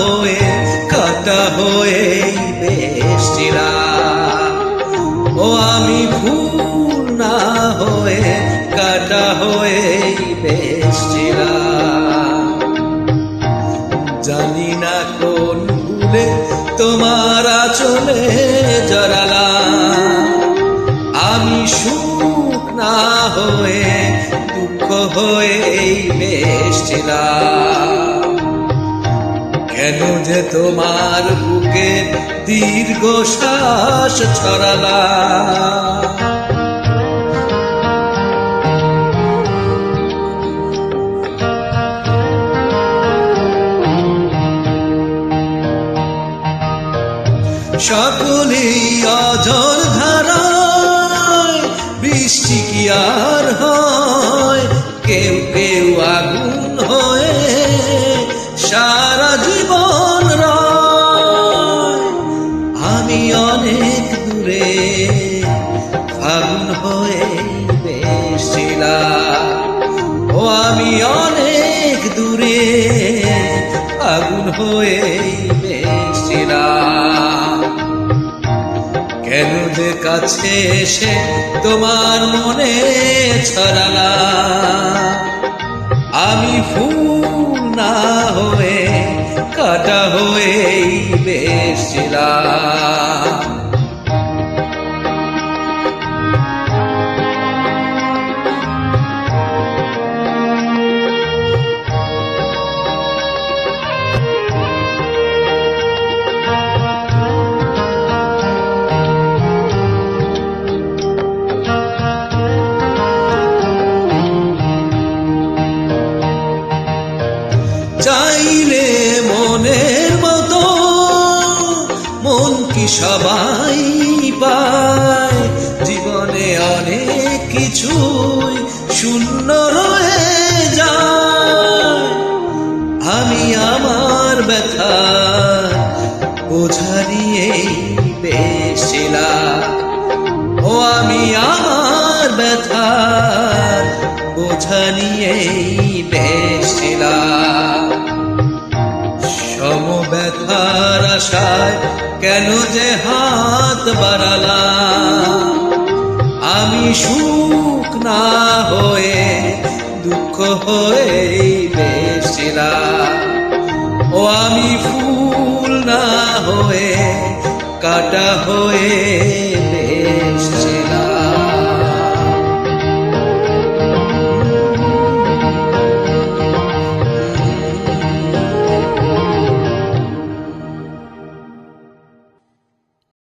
হয়ে কাটা হয়ে বেশিলাম ও আমি ভুল না হয়ে কাটা হয়ে বেশিলাম জানি না কোন ভুলে তোমার চলে জড়ালাম। আমি সুখ না হয়ে, দুঃখ হয়ে বেশিলাম কেন যে তোমার বুকে দীর্ঘ শ্বাস ছড়ালা? সকলেই অজর ধারায় বৃষ্টি কি আর হয়? কেউ কেউ আগুন হয়ে সারা ফাগুন হয়ে ও, আমি অনেক দূরে আগুন হয়ে কেন যে কাছে এসে তোমার মনে ছড়ালা আমি ফুল না হয়ে কাটা হয়ে বেশছিলাম চাইলে মনের মতো, মন কি সবাই পায়? জীবনে অনেক কিছুই শূন্য রয়ে যায়। আমি আমার ব্যথা বোঝা নিয়েই বেশিলাম ও আমি আমার ব্যথা নিয়েই বেশিলাম সম ব্যথার আশায় কেন যে হাত বাড়ালাম? আমি সুখ না হয়ে, দুঃখ হয়ে বেশিলাম ও আমি ফুল না হয়ে, কাটা হয়ে